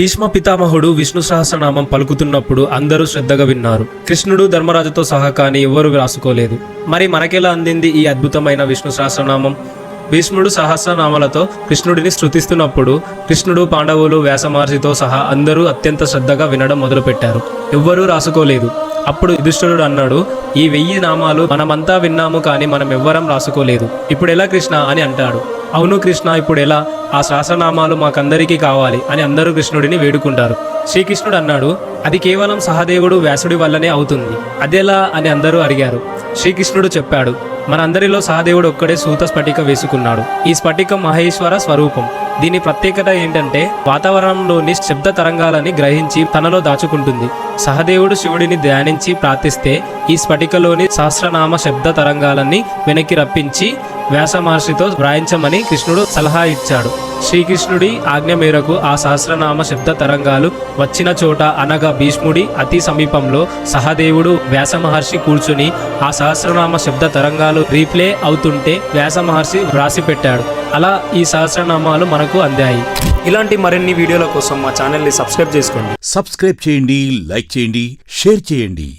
భీష్మ పితామహుడు విష్ణు సహస్రనామం పలుకుతున్నప్పుడు అందరూ శ్రద్ధగా విన్నారు. కృష్ణుడు ధర్మరాజుతో సహా కానీ ఎవరూ రాసుకోలేదు మరి మనకెలా అందింది ఈ అద్భుతమైన విష్ణు సహస్రనామం? భీష్ముడు సహస్రనామాలతో కృష్ణుడిని స్తుతిస్తున్నప్పుడు కృష్ణుడు పాండవులు వ్యాసమహర్షితో సహా అందరూ అత్యంత శ్రద్ధగా వినడం మొదలుపెట్టారు. ఎవ్వరూ రాసుకోలేదు. అప్పుడు యుధిష్ఠుడు అన్నాడు ఈ వెయ్యి నామాలు మనమంతా విన్నాము కానీ మనం ఎవ్వరం రాసుకోలేదు. ఇప్పుడు ఎలా కృష్ణ? అని అంటాడు. అవును కృష్ణ ఇప్పుడు ఎలా? ఆ శాసనామాలు మాకందరికీ కావాలి అని అందరూ కృష్ణుడిని వేడుకుంటారు. శ్రీకృష్ణుడు అన్నాడు అది కేవలం సహదేవుడు వ్యాసుడి వల్లనే అవుతుంది. అదెలా? అని అందరూ అడిగారు. శ్రీకృష్ణుడు చెప్పాడు మనందరిలో సహదేవుడు ఒక్కడే సూత స్ఫటిక వేసుకున్నాడు. ఈ స్ఫటికం మహేశ్వర స్వరూపం. దీని ప్రత్యేకత ఏంటంటే వాతావరణంలోని శబ్ద తరంగాలని గ్రహించి తనలో దాచుకుంటుంది. సహదేవుడు శివుడిని ధ్యానించి ప్రార్థిస్తే ఈ స్ఫటికలోని సహస్రనామ శబ్ద తరంగాలని వెనక్కి రప్పించి వ్యాస మహర్షితో వ్రాయించమని కృష్ణుడు సలహా ఇచ్చాడు. శ్రీకృష్ణుడి ఆజ్ఞ మేరకు ఆ సహస్రనామ శబ్ద తరంగాలు వచ్చిన చోట అనగా భీష్ముడి అతి సమీపంలో సహదేవుడు వ్యాస మహర్షి కూర్చుని ఆ సహస్రనామ శబ్ద తరంగాలు రీప్లే అవుతుంటే వ్యాస మహర్షి వ్రాసి పెట్టాడు అలా ఈ సహస్రనామాలు మనకు అందాయి. ఇలాంటి మరిన్ని వీడియోల కోసం మా ఛానల్ని సబ్స్క్రైబ్ చేసుకోండి. సబ్స్క్రైబ్ చేయండి లైక్ చేయండి షేర్ చేయండి.